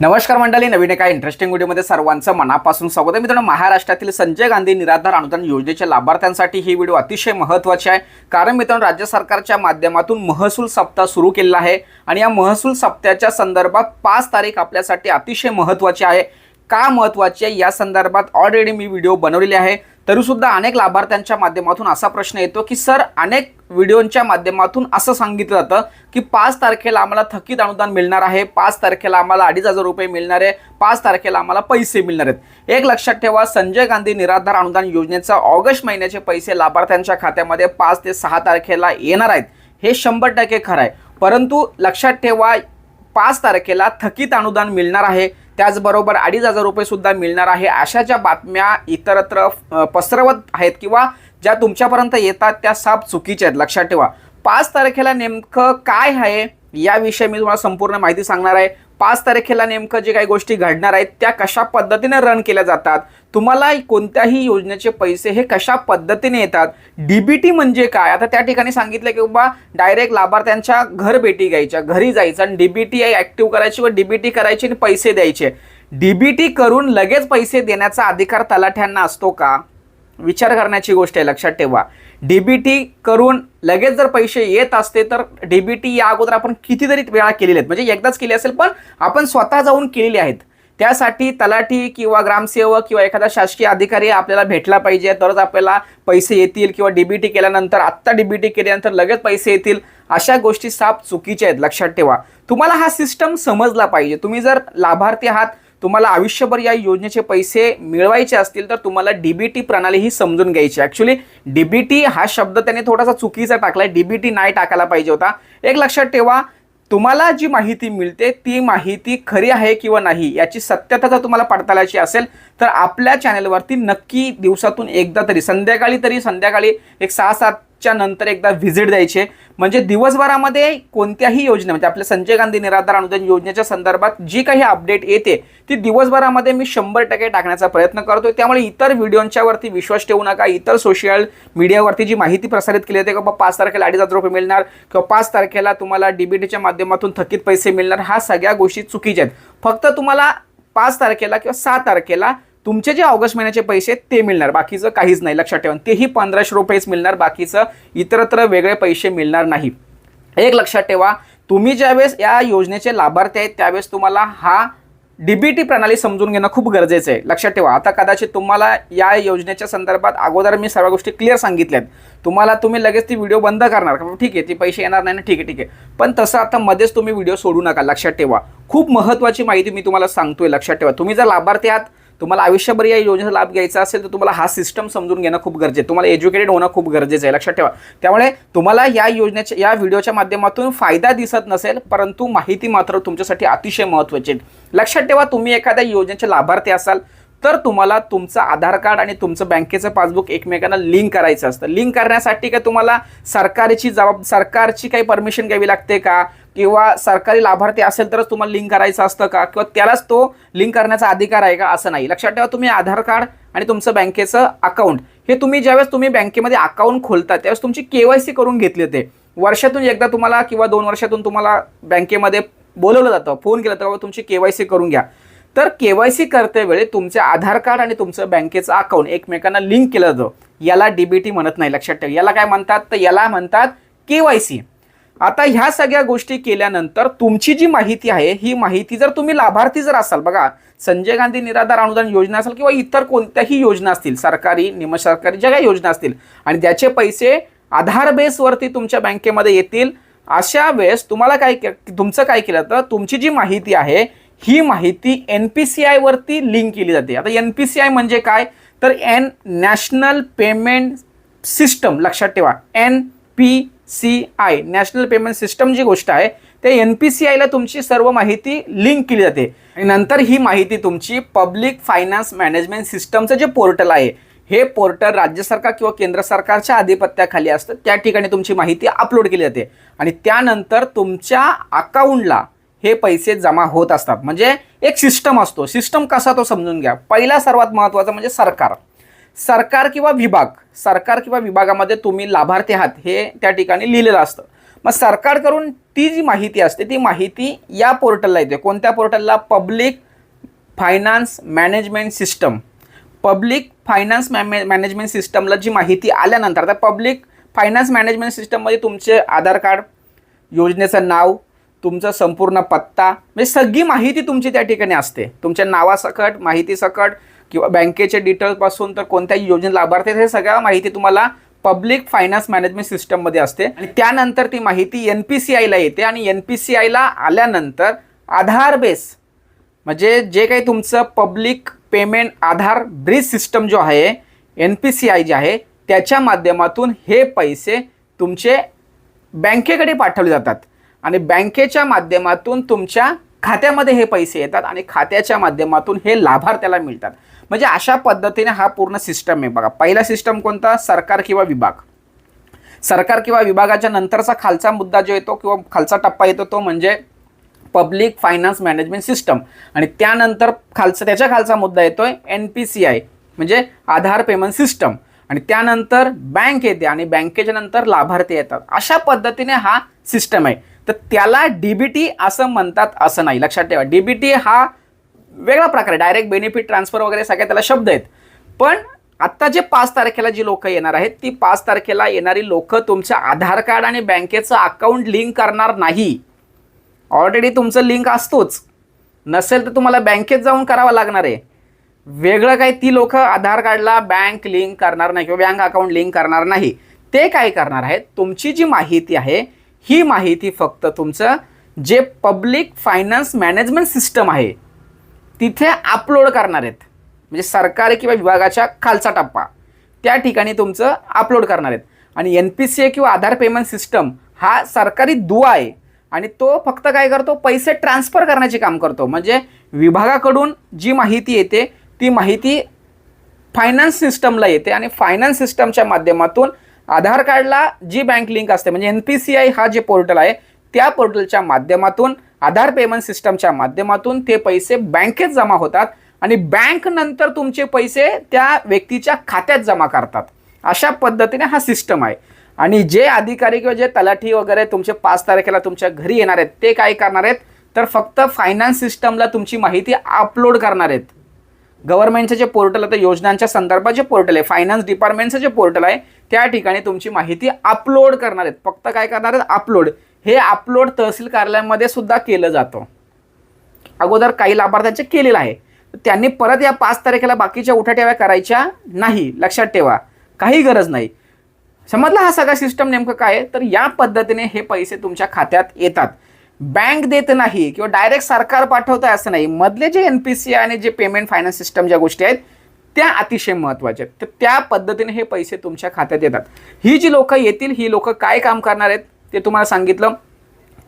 नमस्कार मंडळी नवीन एका इंटरेस्टिंग व्हिडिओमध्ये सर्वांचं मनापासून स्वागत आहे. मित्रांनो महाराष्ट्रातील संजय गांधी निराधार अनुदान योजनेच्या लाभार्थ्यांसाठी ही व्हिडिओ अतिशय महत्त्वाची आहे. कारण मित्रांनो राज्य सरकारच्या माध्यमातून महसूल सप्ताह सुरू केलेला आहे. आणि या महसूल सप्त्याच्या संदर्भात पाच तारीख आपल्यासाठी अतिशय महत्त्वाची आहे. का महत्त्वाची आहे? या संदर्भात ऑलरेडी मी व्हिडिओ बनवलेले आहे. तरीसुद्धा अनेक लाभार्थ्यांच्या माध्यमातून असा प्रश्न येतो की सर अनेक व्हिडिओच्या माध्यमातून असं सांगितलं जातं की पाच तारखेला आम्हाला थकीत अनुदान मिळणार आहे. पाच तारखेला आम्हाला अडीच हजार रुपये मिळणार आहे. पाच तारखेला आम्हाला पैसे मिळणार आहेत. एक लक्षात ठेवा संजय गांधी निराधार अनुदान योजनेचा ऑगस्ट महिन्याचे पैसे लाभार्थ्यांच्या खात्यामध्ये पाच ते सहा तारखेला येणार आहेत. हे शंभर टक्के खरं आहे. परंतु लक्षात ठेवा पाच तारखेला थकीत अनुदान मिळणार आहे. त्याचबरोबर अडीच हजार रुपये सुद्धा मिळणार आहे. अशा ज्या बातम्या इतरत्र पसरवत आहेत किंवा ज्या तुमच्यापर्यंत येतात त्या साप चुकीच्या आहेत. लक्षात ठेवा. पाच तारखेला नेमकं काय आहे याविषयी मी तुम्हाला संपूर्ण माहिती सांगणार आहे. पाच तारखेला नेमकं जे काही गोष्टी घडणार आहेत त्या कशा पद्धतीने रन केल्या जातात तुम्हाला कोणत्याही योजनेचे पैसे हे कशा पद्धतीने येतात डीबीटी म्हणजे काय? आता त्या ठिकाणी सांगितलं की बाबा डायरेक्ट लाभार्थ्यांच्या घर भेटी घ्यायच्या घरी जायचं आणि डीबीटी ऍक्टिव्ह करायची व डीबीटी करायची आणि पैसे द्यायचे. डीबीटी करून लगेच पैसे देण्याचा अधिकार तलाठ्यांना असतो का? विचार करण्याची गोष्ट आहे लक्षात ठेवा. डीबीटी करून लगेच जर पैसे येत असते तर डीबीटी या अगोदर आपण कितीतरी वेळा केलेले आहेत. म्हणजे एकदाच केली असेल पण आपण स्वतः जाऊन केलेले आहेत. त्यासाठी तलाठी किंवा ग्रामसेवक किंवा एखादा शासकीय अधिकारी आपल्याला भेटला पाहिजे तरच आपल्याला पैसे येतील किंवा डीबीटी केल्यानंतर आत्ता डीबीटी केल्यानंतर लगेच पैसे येतील अशा गोष्टी साफ चुकीच्या आहेत लक्षात ठेवा. तुम्हाला हा सिस्टम समजला पाहिजे. तुम्ही जर लाभार्थी आहात तुम्हाला आयुष्यभर या योजनेचे पैसे मिळवायचे असतील तर तुम्हाला डीबीटी प्रणाली ही समजून घ्यायची. ॲक्च्युली डीबीटी हा शब्द त्याने थोडासा चुकीचा टाकलाय. डीबीटी नाही टाकायला पाहिजे होता. एक लक्षात ठेवा तुम्हाला जी माहिती मिळते ती माहिती खरी आहे किंवा नाही याची सत्यता जर तुम्हाला पडताळायची असेल तर आपल्या चॅनलवरती नक्की दिवसातून एकदा तरी संध्याकाळी तरी संध्याकाळी एक सहा सात च्या नंतर एकदा व्हिजिट द्यायचे. म्हणजे दिवसभरामध्ये कोणत्याही योजना म्हणजे आपल्या संजय गांधी निराधार अनुदान योजनेच्या संदर्भात जी काही अपडेट येते ती दिवसभरामध्ये मी शंभर टक्के टाकण्याचा प्रयत्न करतोय. त्यामुळे इतर व्हिडिओंच्या वरती विश्वास ठेवू नका. इतर सोशल मीडियावरती जी माहिती प्रसारित केली जाते की बाबा पाच तारखेला अडीच हजार रुपये मिळणार किंवा पाच तारखेला तुम्हाला डीबीटीच्या माध्यमातून थकीत पैसे मिळणार ह्या सगळ्या गोष्टी चुकीच्या आहेत. फक्त तुम्हाला पाच तारखेला किंवा सहा तारखेला तुमचे जे ऑगस्ट महिन्याचे पैसे ते मिळणार. बाकीचं काहीच नाही. लक्षात ठेवा. तेही पंधराशे रुपयेच मिळणार. बाकीचं इतरत्र वेगळे पैसे मिळणार नाही. एक लक्षात ठेवा. तुम्ही ज्यावेळेस या योजनेचे लाभार्थी आहेत त्यावेळेस तुम्हाला हा डीबीटी प्रणाली समजून घेणं खूप गरजेचं आहे. लक्षात ठेवा. आता कदाचित तुम्हाला या योजनेच्या संदर्भात अगोदर मी सर्व गोष्टी क्लिअर सांगितल्यात. तुम्हाला तुम्ही लगेच ती व्हिडिओ बंद करणार. ठीक आहे ती पैसे येणार नाही ना. ठीक आहे ठीक आहे. पण तसं आता मध्येच तुम्ही व्हिडिओ सोडू नका. लक्षात ठेवा. खूप महत्त्वाची माहिती मी तुम्हाला सांगतोय. लक्षात ठेवा. तुम्ही जर लाभार्थी आहात तुम्हाला आयुष्यभर या योजनेचा लाभ घ्यायचा असेल तर तुम्हाला हा सिस्टम समजून घेणं खूप गरजेचं आहे. तुम्हाला एज्युकेटेड होणं खूप गरजेचं आहे. लक्षात ठेवा. त्यामुळे तुम्हाला या योजनेच्या या व्हिडिओच्या माध्यमातून फायदा दिसत नसेल परंतु माहिती मात्र तुमच्यासाठी अतिशय महत्त्वाची आहे. लक्षात ठेवा तुम्ही एखाद्या योजनेचे लाभार्थी असाल तर तुम्हाला तुमचं आधार कार्ड आणि तुमचं बँकेचं पासबुक एकमेकांना लिंक करायचं असतं. लिंक करण्यासाठी काय तुम्हाला सरकारची जबाब सरकारची काही परमिशन घ्यावी लागते का? किंवा सरकारी लाभार्थी असेल तरच तुम्हाला लिंक करायचं असतं का? किंवा त्यालाच तो लिंक करण्याचा अधिकार आहे का? असं नाही. लक्षात ठेवा तुम्ही आधार कार्ड आणि तुमचं बँकेचं अकाउंट हे तुम्ही ज्यावेळेस तुम्ही बँकेमध्ये अकाउंट खोलता त्यावेळेस तुमची केवायसी करून घेतली ते वर्षातून एकदा तुम्हाला किंवा दोन वर्षातून तुम्हाला बँकेमध्ये बोलवलं जातं फोन केला तर के तुमची केवायसी करून घ्या. तर केवायसी करते वेळी तुमचे आधार कार्ड आणि तुमचं बँकेचं अकाउंट एकमेकांना लिंक केलं जातं. याला डीबीटी म्हणत नाही लक्षात ठेवा. याला काय म्हणतात? तर याला म्हणतात केवायसी. आता ह्या सगळ्या गोष्टी केल्यानंतर तुमची जी माहिती आहे ही माहिती जर तुम्ही लाभार्थी जर असाल बघा संजय गांधी निराधार अनुदान योजना असेल किंवा इतर कोणत्याही योजना असतील सरकारी निमसरकारी ज्या काही योजना असतील आणि ज्याचे पैसे आधार बेसवरती तुमच्या बँकेमध्ये येतील अशा वेळेस तुम्हाला काय तुमचं काय केलं तर तुमची जी माहिती आहे ही माहिती एन पी सी आयवरती लिंक केली जाते. आता एन पी सी आय म्हणजे काय? तर एन नॅशनल पेमेंट सिस्टम लक्षात ठेवा. N P C I national payment system जी गोष्ट आहे ते एन पी सी आयला तुमची सर्व माहिती लिंक केली जाते. आणि नंतर ही माहिती तुमची पब्लिक फायनान्स मॅनेजमेंट सिस्टमचं जे पोर्टल आहे हे पोर्टल राज्य सरकार किंवा केंद्र सरकारच्या आधिपत्याखाली असतं. त्या ठिकाणी तुमची माहिती अपलोड केली जाते. आणि त्यानंतर तुमच्या अकाउंटला हे पैसे जमा होत असतात. म्हणजे एक सिस्टम असतो. सिस्टम कसा तो समजून घ्या. पहिला सर्वात महत्त्वाचा म्हणजे सरकार. सरकार किंवा विभाग. सरकार किंवा विभागामध्ये तुम्ही लाभार्थी आहात हे त्या ठिकाणी लिहिलेलं असतं. मग सरकारकडून ती जी माहिती असते ती माहिती या पोर्टलला येते. कोणत्या पोर्टलला? Public finance management system. Public finance मॅमे management सिस्टमला जी माहिती आल्यानंतर आता पब्लिक फायनान्स मॅनेजमेंट सिस्टममध्ये तुमचे आधार कार्ड योजनेचं नाव तुमचा संपूर्ण पत्ता म्हणजे सगळी माहिती तुमची त्या ठिकाणी असते. तुमच्या नावासकट माहितीसकट किंवा बँकेचे डिटेल्सपासून तर कोणत्याही योजने लाभार्थी आहेत, हे सगळ्या माहिती तुम्हाला पब्लिक फायनान्स मॅनेजमेंट सिस्टममध्ये असते. आणि त्यानंतर ती माहिती एन पी सी आयला येते आणि एन पी सी आयला आल्यानंतर आधार बेस म्हणजे जे काही तुमचं public payment Aadhaar bridge system जो आहे एन पी सी आय जे आहे त्याच्या माध्यमातून हे पैसे तुमचे बँकेकडे पाठवले जातात. आणि बँकेच्या माध्यमातून तुमच्या खात्यामध्ये हे पैसे येतात आणि खात्याच्या माध्यमातून हे लाभार्थ्याला मिळतात. म्हणजे अशा पद्धतीने हा पूर्ण सिस्टम आहे बघा. पहिला सिस्टम कोणता? सरकार किंवा विभाग. सरकार किंवा विभागाच्या नंतरचा खालचा मुद्दा जो येतो किंवा खालचा टप्पा येतो तो म्हणजे पब्लिक फायनान्स मॅनेजमेंट सिस्टम आणि त्यानंतर खालचा त्याच्या खालचा मुद्दा येतो आहे एन पी सी आय म्हणजे आधार पेमेंट सिस्टम आणि त्यानंतर बँक येते आणि बँकेच्या नंतर लाभार्थी येतात. अशा पद्धतीने हा सिस्टम आहे. तर त्याला डीबीटी असं म्हणतात असं नाही. लक्षात ठेवा डीबीटी हा वेगळा प्रकार आहे. डायरेक्ट बेनिफिट ट्रान्सफर वगैरे सगळे त्याला शब्द आहेत. पण आत्ता जे पाच तारखेला जी लोकं येणार आहेत ती पाच तारखेला येणारी लोक तुमचं आधार कार्ड आणि बँकेचं अकाउंट लिंक करणार नाही. ऑलरेडी तुमचं लिंक असतोच. नसेल तर तुम्हाला बँकेत जाऊन करावं लागणार आहे. वेगळं काय ती लोक आधार कार्डला बँक लिंक करणार नाही किंवा बँक अकाउंट लिंक करणार नाही. ते काय करणार आहेत? तुमची जी माहिती आहे ही माहिती फक्त तुमचं जे पब्लिक फायनान्स मॅनेजमेंट सिस्टम आहे तिथे अपलोड करणार आहेत. म्हणजे सरकारी किंवा विभागाच्या खालचा टप्पा. त्या ठिकाणी तुमचं अपलोड करणार आहेत. आणि एन पी सी ए किंवा आधार पेमेंट सिस्टम हा सरकारी दुवा आहे. आणि तो फक्त काय करतो? पैसे ट्रान्सफर करण्याचे काम करतो. म्हणजे विभागाकडून जी माहिती येते ती माहिती फायनान्स सिस्टमला येते. आणि फायनान्स सिस्टमच्या माध्यमातून आधार कार्डला जी बँक लिंक असते म्हणजे एन पी सी आय हा जे पोर्टल आहे त्या पोर्टलच्या माध्यमातून आधार पेमेंट सिस्टमच्या माध्यमातून ते पैसे बँकेत जमा होतात आणि बँक नंतर तुमचे पैसे त्या व्यक्तीच्या खात्यात जमा करतात. अशा पद्धतीने हा सिस्टम आहे. आणि जे अधिकारी किंवा जे तलाठी वगैरे तुमचे पाच तारखेला तुमच्या घरी येणार आहेत ते काय करणार आहेत तर फक्त फायनान्स सिस्टमला तुमची माहिती अपलोड करणार आहेत. गव्हर्नमेंटचं जे पोर्टल आहे योजनांच्या संदर्भात जे पोर्टल आहे फायनान्स डिपार्टमेंटचं जे पोर्टल आहे त्या ठिकाणी तुमची माहिती अपलोड करणार आहेत. फक्त काय करणार आहेत? अपलोड हे अपलोड तहसील कार्यालयामध्ये सुद्धा केलं जातं. अगोदर काही लाभार्थ्यांचे केलेलं आहे. त्यांनी परत या पाच तारखेला बाकीच्या उठाठेव्या करायच्या नाही. लक्षात ठेवा. काही गरज नाही. समजला हा सगळा सिस्टम नेमकं काय तर या पद्धतीने हे पैसे तुमच्या खात्यात येतात. बँक देत नाही किंवा डायरेक्ट सरकार पाठवत आहे असं नाही. मधले जे एन पी सी आणि जे पेमेंट फायनान्स सिस्टम ज्या गोष्टी आहेत त्या अतिशय महत्त्वाच्या आहेत. तर त्या पद्धतीने हे पैसे तुमच्या खात्यात येतात. ही जी लोकं येतील ही लोकं काय काम करणार आहेत ते तुम्हाला सांगितलं.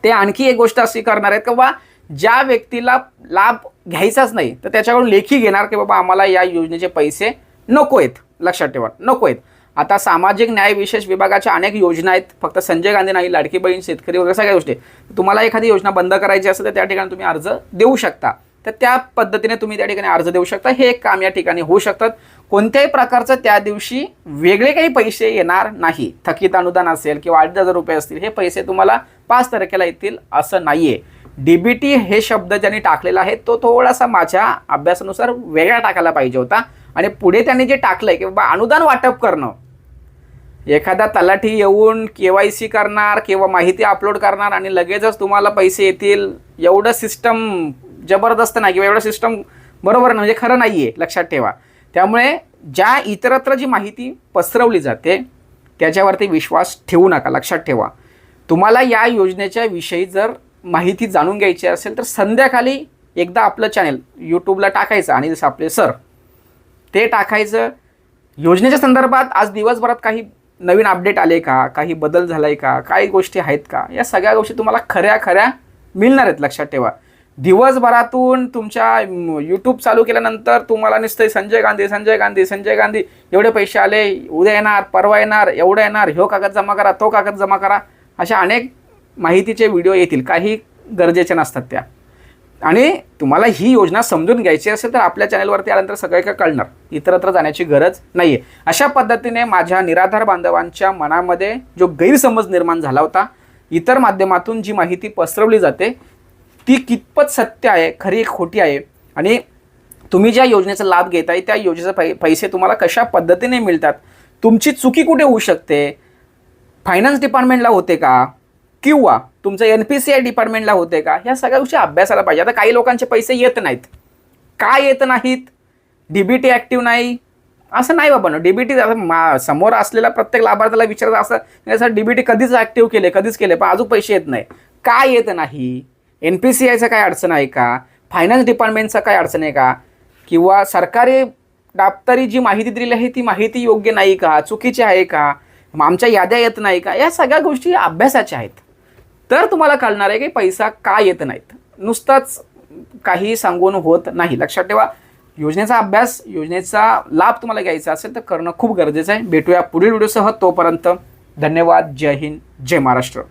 ते आणखी एक गोष्ट अशी करणार आहेत किंवा ज्या व्यक्तीला लाभ घ्यायचाच नाही तर त्याच्याकडून लेखी घेणार की बाबा आम्हाला या योजनेचे पैसे नको आहेत. लक्षात ठेवा नको आहेत. आता सामाजिक न्याय विशेष विभागाच्या अनेक योजना आहेत. फक्त संजय गांधी नाही लाडकी बहीण शेतकरी वगैरे सगळ्या गोष्टी तुम्हाला एखादी योजना बंद करायची असेल तर त्या ठिकाणी तुम्ही अर्ज देऊ शकता. तर त्या पद्धतीने तुम्ही त्या ठिकाणी अर्ज देऊ शकता. हे एक काम या ठिकाणी होऊ शकतात कोणत्याही प्रकारचं त्या दिवशी वेगळे काही पैसे येणार नाही. थकीत अनुदान असेल किंवा आठ हजार रुपये असतील हे पैसे तुम्हाला पाच तारखेला येतील असं नाही आहे डीबीटी हे शब्द ज्यांनी टाकलेला आहे तो थोडासा माझ्या अभ्यासानुसार वेगळा टाकायला पाहिजे होता. आणि पुढे त्यांनी जे टाकलंय की बाबा अनुदान वाटप करणं एखादा तलाठी येऊन के वाय सी करणार किंवा माहिती अपलोड करणार आणि लगेचच तुम्हाला पैसे येतील एवढं सिस्टम जबरदस्त नाही किंवा एवढं सिस्टम बरोबर नाही म्हणजे खरं नाही आहे लक्षात ठेवा. त्यामुळे ज्या इतरत्र जी माहिती पसरवली जाते त्याच्यावरती विश्वास ठेवू नका लक्षात ठेवा. तुम्हाला या योजनेच्या विषयी जर माहिती जाणून घ्यायची असेल तर संध्याकाळी एकदा आपलं चॅनेल यूट्यूबला टाकायचं आणि जसं आपले सर ते टाकायचं. योजनेच्या संदर्भात आज दिवसभरात काही नवीन अपडेट आले का? काही बदल झाला आहे का? काही गोष्टी आहेत का? या सगळ्या गोष्टी तुम्हाला खऱ्या खऱ्या मिळणार आहेत लक्षात ठेवा. दिवसभरातून तुमच्या यूट्यूब चालू केल्यानंतर तुम्हाला नुसतं संजय गांधी संजय गांधी संजय गांधी. एवढे पैसे आले उद्या येणार परवा येणार एवढं येणार ह्यो कागद जमा करा तो कागद जमा करा. अशा अनेक माहितीचे व्हिडिओ येतील काही गरजेचे नसतात त्या. आणि तुम्हाला ही योजना समजून घ्यायची असेल तर आपल्या चॅनलवरती आल्यानंतर सगळे काय कळणार. इतरत्र जाण्याची गरज नाही आहे अशा पद्धतीने माझ्या निराधार बांधवांच्या मनामध्ये जो गैरसमज निर्माण झाला होता इतर माध्यमातून जी माहिती पसरवली जाते ती कितपत सत्य आहे खरी खोटी आहे आणि तुम्ही ज्या योजनेचा लाभ घेत आहे त्या योजनेचे पै पैसे तुम्हाला कशा पद्धतीने मिळतात तुमची चुकी कुठे होऊ शकते फायनान्स डिपार्टमेंटला होते का किंवा तुमचं एन पी सी आय डिपार्टमेंटला होते का? ह्या सगळ्या गोष्टी अभ्यासाला पाहिजे. आता काही लोकांचे पैसे येत नाहीत. का येत नाहीत? डी बी टी ॲक्टिव्ह नाही. असं नाही बाबा डी बी टी मा समोर असलेला प्रत्येक लाभार्थ्याला विचारत असं सर डी बी टी कधीच ॲक्टिव्ह केले कधीच केले पण अजून पैसे येत नाही. का येत नाही? एन पी सी आयचं काय अडचण आहे का? फायनान्स डिपार्टमेंटचा काय अडचण आहे का? किंवा सरकारी दाप्तरी जी माहिती दिलेली आहे ती माहिती योग्य नाही का? चुकीची आहे का? मग आमच्या याद्या येत नाही का? या सगळ्या गोष्टी अभ्यासाच्या आहेत. तर तुम्हाला कळणार आहे की पैसा का येत नाहीत. नुसताच काही सांगून होत नाही. लक्षात ठेवा योजनेचा अभ्यास योजनेचा लाभ तुम्हाला घ्यायचा असेल तर करणं खूप गरजेचं आहे. भेटूया पुढील व्हिडिओसह. तोपर्यंत धन्यवाद. जय हिंद. जय महाराष्ट्र.